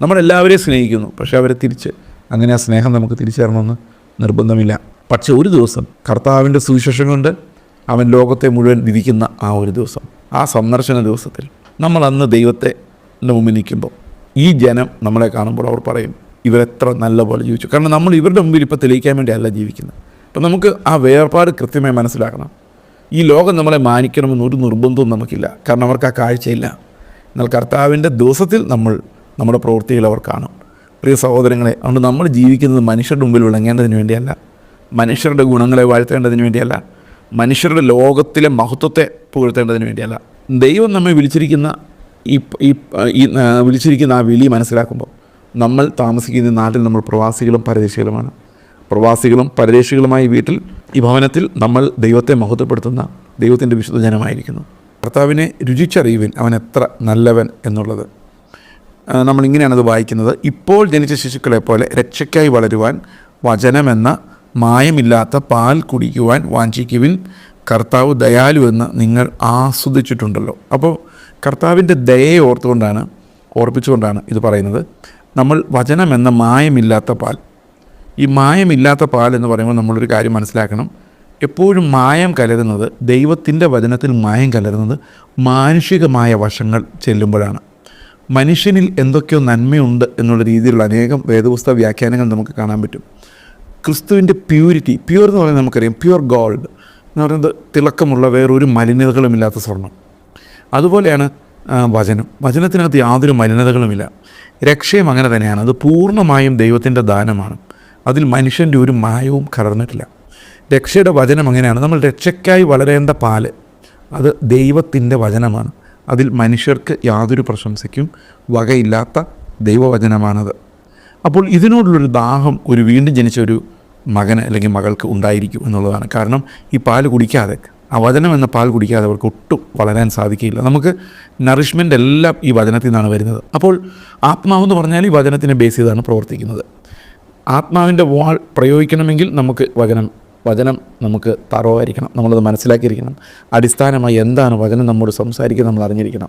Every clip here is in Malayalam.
നമ്മളെല്ലാവരെയും സ്നേഹിക്കുന്നു. പക്ഷേ അവരെ തിരിച്ച് അങ്ങനെ ആ സ്നേഹം നമുക്ക് തിരിച്ചറിയണമെന്ന് നിർബന്ധമില്ല. പക്ഷെ ഒരു ദിവസം കർത്താവിന്റെ സുവിശേഷം കൊണ്ട് അവൻ ലോകത്തെ മുഴുവൻ വിധിക്കുന്ന ആ ഒരു ദിവസം ആ സന്ദർശന ദിവസത്തിൽ നമ്മൾ അന്ന് ദൈവത്തെ മുമ്പിൽ നിൽക്കുമ്പോൾ ഈ ജനം നമ്മളെ കാണുമ്പോൾ അവർ പറയും ഇവരെത്ര നല്ല പോലെ ജീവിച്ചു. കാരണം നമ്മൾ ഇവരുടെ മുമ്പിൽ ഇപ്പോൾ തെളിയിക്കാൻ വേണ്ടിയല്ല ജീവിക്കുന്നത്. അപ്പം നമുക്ക് ആ വേർപാട് കൃത്യമായി മനസ്സിലാക്കണം. ഈ ലോകം നമ്മളെ മാനിക്കണമെന്ന് ഒരു നിർബന്ധവും നമുക്കില്ല. കാരണം അവർക്ക് ആ കാഴ്ചയില്ല. എന്നാൽ കർത്താവിന്റെ ദിവസത്തിൽ നമ്മൾ നമ്മുടെ പ്രവൃത്തികൾ അവർ കാണും. പ്രിയ സഹോദരങ്ങളെ അതുകൊണ്ട് നമ്മൾ ജീവിക്കുന്നത് മനുഷ്യരുടെ മുമ്പിൽ വിളങ്ങേണ്ടതിന് വേണ്ടിയല്ല. മനുഷ്യരുടെ ഗുണങ്ങളെ വാഴ്ത്തേണ്ടതിന് വേണ്ടിയല്ല. മനുഷ്യരുടെ ലോകത്തിലെ മഹത്വത്തെ പുകഴ്ത്തേണ്ടതിന് വേണ്ടിയല്ല. ദൈവം നമ്മെ വിളിച്ചിരിക്കുന്ന ഈ ഈ വിളിച്ചിരിക്കുന്ന ആ വിളി മനസ്സിലാക്കുമ്പോൾ നമ്മൾ താമസിക്കുന്ന നാട്ടിൽ നമ്മൾ പ്രവാസികളും പരദേശികളുമാണ്. പ്രവാസികളും പരദേശികളുമായ വീട്ടിൽ ഈ ഭവനത്തിൽ നമ്മൾ ദൈവത്തെ മഹത്വപ്പെടുത്തുന്ന ദൈവത്തിന്റെ വിശുദ്ധ ജനമായിരിക്കുന്നു. കർത്താവിനെ രുചിച്ചറിയുവിൻ അവൻ എത്ര നല്ലവൻ എന്നുള്ളത്. നമ്മളിങ്ങനെയാണത് വായിക്കുന്നത്. ഇപ്പോൾ ജനിച്ച ശിശുക്കളെ പോലെ രക്ഷയ്ക്കായി വളരുവാൻ വചനമെന്ന മായമില്ലാത്ത പാൽ കുടിക്കുവാൻ വാഞ്ചിക്കുവിൻ കർത്താവ് ദയാലു എന്ന് നിങ്ങൾ ആസ്വദിച്ചിട്ടുണ്ടല്ലോ. അപ്പോൾ കർത്താവിന്റെ ദയയെ ഓർത്തുകൊണ്ടാണ് ഓർപ്പിച്ചുകൊണ്ടാണ് ഇത് പറയുന്നത്. നമ്മൾ വചനമെന്ന മായമില്ലാത്ത പാൽ. ഈ മായമില്ലാത്ത പാൽ എന്ന് പറയുമ്പോൾ നമ്മളൊരു കാര്യം മനസ്സിലാക്കണം. എപ്പോഴും മായം കലരുന്നത് ദൈവത്തിന്റെ വചനത്തിൽ മായം കലരുന്നത് മാനുഷികമായ വശങ്ങൾ ചെല്ലുമ്പോഴാണ്. മനുഷ്യനിൽ എന്തൊക്കെയോ നന്മയുണ്ട് എന്നുള്ള രീതിയിലുള്ള അനേകം വേദപുസ്തക വ്യാഖ്യാനങ്ങൾ നമുക്ക് കാണാൻ പറ്റും. ക്രിസ്തുവിന്റെ പ്യൂരിറ്റി പ്യൂർ എന്ന് പറയുന്നത് നമുക്കറിയാം പ്യൂർ ഗോൾഡ് എന്ന് പറയുന്നത് തിളക്കമുള്ള വേറൊരു മലിനതകളുമില്ലാത്ത സ്വർണം അതുപോലെയാണ് വചനം. വചനത്തിനകത്ത് യാതൊരു മലിനതകളുമില്ല. രക്ഷയും അങ്ങനെ തന്നെയാണ്. അത് പൂർണമായും ദൈവത്തിന്റെ ദാനമാണ്. അതിൽ മനുഷ്യന്റെ ഒരു മായവും കലർന്നിട്ടില്ല. രക്ഷയുടെ വചനം അങ്ങനെയാണ്. നമ്മൾ രക്ഷയ്ക്കായി വളരേണ്ട പാൽ അത് ദൈവത്തിന്റെ വചനമാണ്. അതിൽ മനുഷ്യർക്ക് യാതൊരു പ്രശംസയ്ക്കും വകയില്ലാത്ത ദൈവവചനമാണത്. അപ്പോൾ ഇതിനോടുള്ളൊരു ദാഹം ഒരു വീണ്ടും ജനിച്ച ഒരു മകന് അല്ലെങ്കിൽ മകൾക്ക് ഉണ്ടായിരിക്കും എന്നുള്ളതാണ്. കാരണം ഈ പാൽ കുടിക്കാതെ ആ വചനം എന്ന പാൽ കുടിക്കാതെ അവർക്ക് ഒട്ടും വളരാൻ സാധിക്കില്ല നമുക്ക് നറിഷ്മെന്റ് എല്ലാം ഈ വചനത്തിൽ നിന്നാണ് വരുന്നത്. അപ്പോൾ ആത്മാവെന്ന് പറഞ്ഞാൽ ഈ വചനത്തിനെ ബേസ് ചെയ്താണ് പ്രവർത്തിക്കുന്നത്. ആത്മാവിന്റെ വാൾ പ്രയോഗിക്കണമെങ്കിൽ നമുക്ക് വചനം വചനം നമുക്ക് തറവായിരിക്കണം നമ്മളത് മനസ്സിലാക്കിയിരിക്കണം. അടിസ്ഥാനമായി എന്താണ് വചനം നമ്മോട് സംസാരിക്കുന്നത് നമ്മൾ അറിഞ്ഞിരിക്കണം.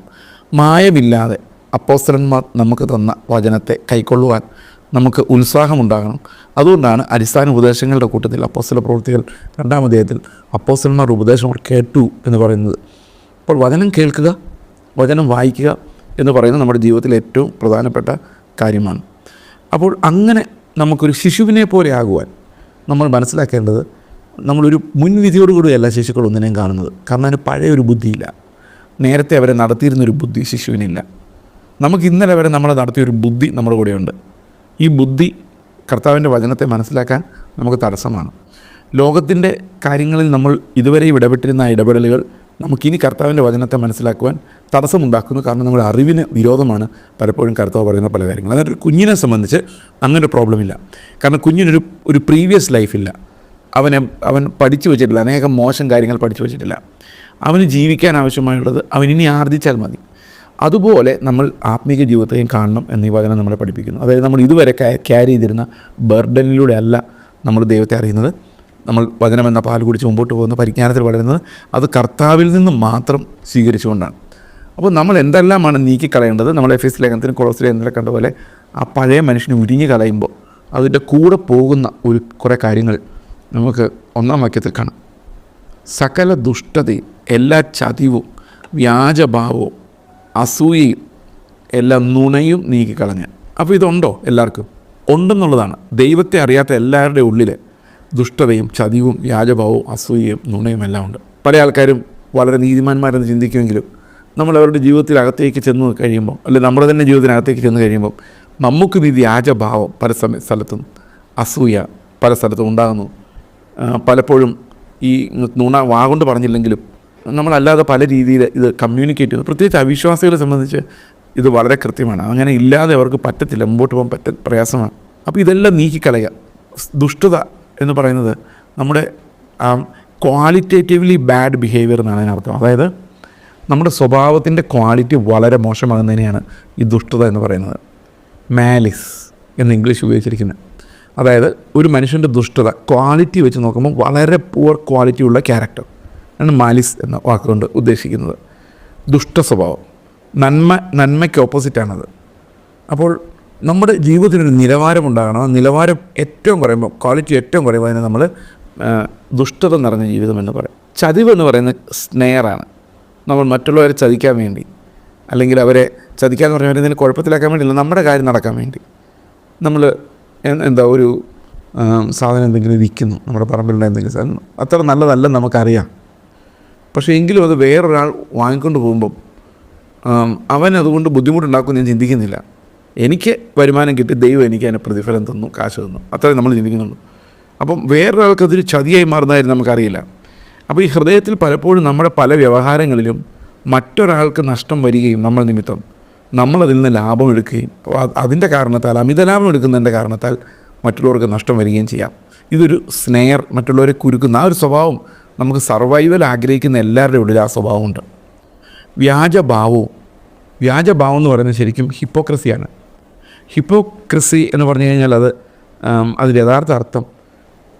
മായമില്ലാതെ അപ്പോസ്തലന്മാർ നമുക്ക് തന്ന വചനത്തെ കൈക്കൊള്ളുവാൻ നമുക്ക് ഉത്സാഹമുണ്ടാകണം. അതുകൊണ്ടാണ് അടിസ്ഥാന ഉപദേശങ്ങളുടെ കൂട്ടത്തിൽ അപ്പോസ്തല പ്രവൃത്തികൾ രണ്ടാം അധ്യായത്തിൽ അപ്പോസ്തലന്മാർ ഉപദേശം കേട്ടു എന്ന് പറയുന്നത്. അപ്പോൾ വചനം കേൾക്കുക വചനം വായിക്കുക എന്ന് പറയുന്നത് നമ്മുടെ ജീവിതത്തിലെ ഏറ്റവും പ്രധാനപ്പെട്ട കാര്യമാണ്. അപ്പോൾ അങ്ങനെ നമുക്കൊരു ശിശുവിനെ പോലെ ആകുവാൻ നമ്മൾ മനസ്സിലാക്കേണ്ടത് നമ്മളൊരു മുൻവിധിയോടുകൂടിയല്ല ശിശുക്കൾ ഒന്നിനെയും കാണുന്നത്. കാരണം അതിന് പഴയ ഒരു ബുദ്ധിയില്ല. നേരത്തെ അവരെ നടത്തിയിരുന്നൊരു ബുദ്ധി ശിശുവിനില്ല. നമുക്ക് ഇന്നലെ വരെ നമ്മളെ നടത്തിയൊരു ബുദ്ധി നമ്മുടെ കൂടെയുണ്ട്. ഈ ബുദ്ധി കർത്താവിന്റെ വചനത്തെ മനസ്സിലാക്കാൻ നമുക്ക് തടസ്സമാണ്. ലോകത്തിന്റെ കാര്യങ്ങളിൽ നമ്മൾ ഇതുവരെ ഇടപെട്ടിരുന്ന ഇടപെടലുകൾ നമുക്കിനി കർത്താവിന്റെ വചനത്തെ മനസ്സിലാക്കുവാൻ തടസ്സമുണ്ടാക്കുന്നു. കാരണം നമ്മുടെ അറിവിന് വിരോധമാണ് പലപ്പോഴും കർത്താവ് പറയുന്ന പല കാര്യങ്ങളും അതായത് കുഞ്ഞിനെ സംബന്ധിച്ച് അങ്ങനെ പ്രോബ്ലം ഇല്ല. കാരണം കുഞ്ഞിനൊരു ഒരു പ്രീവിയസ് ലൈഫില്ല അവനെ അവൻ പഠിച്ചു വെച്ചിട്ടില്ല. അനേകം മോശം കാര്യങ്ങൾ പഠിച്ചു വെച്ചിട്ടില്ല. അവന് ജീവിക്കാൻ ആവശ്യമായുള്ളത് അവനിനി ആർജിച്ചാൽ മതി. അതുപോലെ നമ്മൾ ആത്മീക ജീവിതത്തെയും കാണണം എന്നീ വചനം നമ്മളെ പഠിപ്പിക്കുന്നു. അതായത് നമ്മൾ ഇതുവരെ ക്യാരി ചെയ്തിരുന്ന ബർഡനിലൂടെ അല്ല നമ്മൾ ദൈവത്തെ അറിയുന്നത്. നമ്മൾ വചനം എന്ന പാൽ കുടിച്ച് മുമ്പോട്ട് പോകുന്ന പരിജ്ഞാനത്തിൽ വളരുന്നത്. അത് കർത്താവിൽ നിന്ന് മാത്രം സ്വീകരിച്ചുകൊണ്ടാണ്. അപ്പോൾ നമ്മൾ എന്തെല്ലാമാണ് നീക്കിക്കളയേണ്ടത്? നമ്മൾ എഫ് എസ് ലേഖനത്തിന് കൊളോസ് ലേഖനത്തിലെ കണ്ട പോലെ ആ പഴയ മനുഷ്യനെ ഉരിഞ്ഞു കളയുമ്പോൾ അതിന്റെ കൂടെ പോകുന്ന ഒരു കുറേ കാര്യങ്ങൾ നമുക്ക് ഒന്നാം വാക്യത്തിൽ കാണാം. സകല ദുഷ്ടതയും എല്ലാ ചതിവും വ്യാജഭാവവും അസൂയയും എല്ലാ നുണയും നീക്കിക്കളഞ്ഞ്. അപ്പോൾ ഇതുണ്ടോ എല്ലാവർക്കും? ഉണ്ടെന്നുള്ളതാണ്. ദൈവത്തെ അറിയാത്ത എല്ലാവരുടെ ഉള്ളിൽ ദുഷ്ടതയും ചതിവും വ്യാജഭാവവും അസൂയയും നുണയും എല്ലാം ഉണ്ട്. പല ആൾക്കാരും വളരെ നീതിമാന്മാരെന്ന് ചിന്തിക്കുമെങ്കിലും നമ്മൾ അവരുടെ ജീവിതത്തിൽ അകത്തേക്ക് ചെന്ന് കഴിയുമ്പോൾ അല്ലെങ്കിൽ നമ്മുടെ തന്നെ ജീവിതത്തിനകത്തേക്ക് ചെന്ന് കഴിയുമ്പോൾ നമുക്കും ഈ വ്യാജഭാവം പല സമയ സ്ഥലത്തും അസൂയ പല സ്ഥലത്തും ഉണ്ടാകുന്നു. പലപ്പോഴും ഈ നുണ വാഗൊണ്ട് പറഞ്ഞില്ലെങ്കിലും നമ്മളല്ലാതെ പല രീതിയിൽ ഇത് കമ്മ്യൂണിക്കേറ്റ് ചെയ്യുന്നു പ്രത്യേകിച്ച് അവിശ്വാസികളെ സംബന്ധിച്ച് ഇത് വളരെ കൃത്യമാണ്. അങ്ങനെ ഇല്ലാതെ അവർക്ക് പറ്റത്തില്ല മുമ്പോട്ട് പോകാൻ പറ്റ പ്രയാസമാണ്. അപ്പോൾ ഇതെല്ലാം നീക്കിക്കളയുക. ദുഷ്ടത എന്ന് പറയുന്നത് നമ്മുടെ ക്വാളിറ്റേറ്റീവ്ലി ബാഡ് ബിഹേവിയർ എന്നാണ് അതിനർത്ഥം. അതായത് നമ്മുടെ സ്വഭാവത്തിന്റെ ക്വാളിറ്റി വളരെ മോശമാകുന്നതിനെയാണ് ഈ ദുഷ്ടത എന്ന് പറയുന്നത്. മാലിസ് എന്ന് ഇംഗ്ലീഷ് ഉപയോഗിച്ചിരിക്കുന്നത്. അതായത് ഒരു മനുഷ്യന്റെ ദുഷ്ടത ക്വാളിറ്റി വെച്ച് നോക്കുമ്പോൾ വളരെ പുവർ ക്വാളിറ്റി ഉള്ള ക്യാരക്ടർ ആണ് മാലിസ് എന്ന വാക്കുകൊണ്ട് ഉദ്ദേശിക്കുന്നത്. ദുഷ്ട സ്വഭാവം. നന്മ നന്മയ്ക്ക് ഓപ്പോസിറ്റാണത് അപ്പോൾ നമ്മുടെ ജീവിതത്തിനൊരു നിലവാരം ഉണ്ടാകണം. നിലവാരം ഏറ്റവും കുറയുമ്പോൾ ക്വാളിറ്റി ഏറ്റവും കുറയുമ്പോൾ അതിനെ നമ്മൾ ദുഷ്ടത നിറഞ്ഞ ജീവിതം എന്ന് പറയും. ചതിവ് എന്ന് പറയുന്നത് സ്നെയറാണ് നമ്മൾ മറ്റുള്ളവരെ ചതിക്കാൻ വേണ്ടി. അല്ലെങ്കിൽ അവരെ ചതിക്കാന്ന് പറഞ്ഞാൽ എന്തെങ്കിലും കുഴപ്പത്തിലാക്കാൻ വേണ്ടിയില്ല നമ്മുടെ കാര്യം നടക്കാൻ വേണ്ടി. നമ്മൾ എന്താ ഒരു സാധനം എന്തെങ്കിലും ഇരിക്കുന്നു നമ്മുടെ പറമ്പിലുള്ള എന്തെങ്കിലും സാധനം. അത്ര നല്ലതല്ലെന്ന് നമുക്കറിയാം. പക്ഷേ എങ്കിലും അത് വേറൊരാൾ വാങ്ങിക്കൊണ്ട് പോകുമ്പം അവൻ അതുകൊണ്ട് ബുദ്ധിമുട്ടുണ്ടാക്കുമെന്ന് ഞാൻ ചിന്തിക്കുന്നില്ല. എനിക്ക് വരുമാനം കിട്ടി ദൈവം എനിക്ക് അതിന് പ്രതിഫലം തന്നു കാശ് തന്നു. അത്രയും നമ്മൾ ചിന്തിക്കുന്നുള്ളൂ. അപ്പം വേറൊരാൾക്ക് അതൊരു ചതിയായി മാറുന്നതായിരുന്നു നമുക്കറിയില്ല. അപ്പോൾ ഈ ഹൃദയത്തിൽ പലപ്പോഴും നമ്മുടെ പല വ്യവഹാരങ്ങളിലും മറ്റൊരാൾക്ക് നഷ്ടം വരികയും നമ്മൾ നിമിത്തം നമ്മളതിൽ നിന്ന് ലാഭം എടുക്കുകയും അതിന്റെ കാരണത്താൽ അമിത ലാഭം എടുക്കുന്നതിന്റെ കാരണത്താൽ മറ്റുള്ളവർക്ക് നഷ്ടം വരികയും ചെയ്യാം. ഇതൊരു സ്നെയർ മറ്റുള്ളവരെ കുരുക്കുന്ന ആ ഒരു സ്വഭാവം നമുക്ക് സർവൈവൽ ആഗ്രഹിക്കുന്ന എല്ലാവരുടെ ഉള്ളിൽ ആ സ്വഭാവമുണ്ട്. വ്യാജഭാവവും വ്യാജഭാവം എന്ന് പറയുന്നത് ശരിക്കും ഹിപ്പോക്രസിയാണ്. ഹിപ്പോക്രസി എന്ന് പറഞ്ഞു കഴിഞ്ഞാൽ അത് അതിന്റെ യഥാർത്ഥ അർത്ഥം